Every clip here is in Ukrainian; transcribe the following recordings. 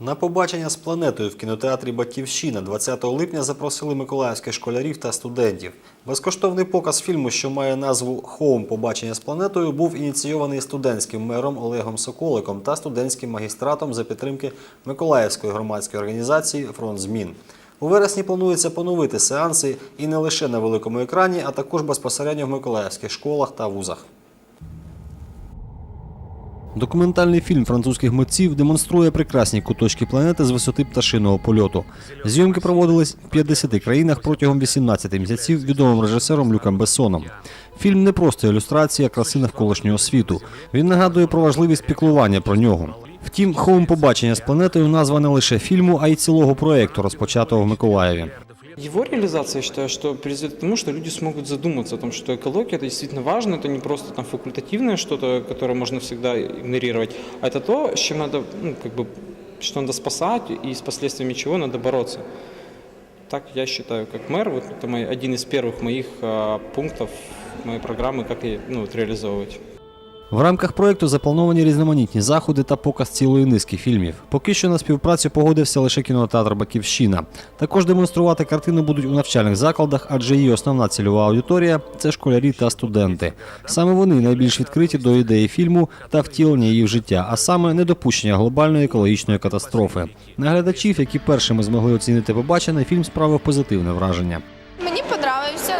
На побачення з планетою в кінотеатрі Батьківщина 20 липня запросили миколаївських школярів та студентів. Безкоштовний показ фільму, що має назву Хоум Побачення з планетою, був ініційований студентським мером Олегом Соколиком та студентським магістратом за підтримки Миколаївської громадської організації Фронт змін. У вересні планується поновити сеанси і не лише на великому екрані, а також безпосередньо в миколаївських школах та вузах. Документальний фільм французьких митців демонструє прекрасні куточки планети з висоти пташиного польоту. Зйомки проводились в 50 країнах протягом 18 місяців відомим режисером Люком Бессоном. Фільм не просто ілюстрація краси навколишнього світу. Він нагадує про важливість піклування про нього. Втім, хоум побачення з планетою назва не лише фільму, а й цілого проєкту, розпочатого в Миколаєві. Его реализация, я считаю, что приведет к тому, что люди смогут задуматься о том, что экология это действительно важно, это не просто там факультативное что-то, которое можно всегда игнорировать, а это то, с чем надо, ну, как бы, что надо спасать и с последствиями чего надо бороться. Так я считаю, как мэр, вот это мой, один из первых моих а, пунктов моей программы, как ее ну, вот, реализовывать. В рамках проєкту заплановані різноманітні заходи та показ цілої низки фільмів. Поки що на співпрацю погодився лише кінотеатр Баківщина. Також демонструвати картину будуть у навчальних закладах, адже її основна цільова аудиторія це школярі та студенти. Саме вони найбільш відкриті до ідеї фільму та втілення її в життя, а саме недопущення глобальної екологічної катастрофи. На глядачів, які першими змогли оцінити побачене, фільм справив позитивне враження. Мені подобається.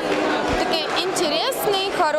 такий інтересний, хороший.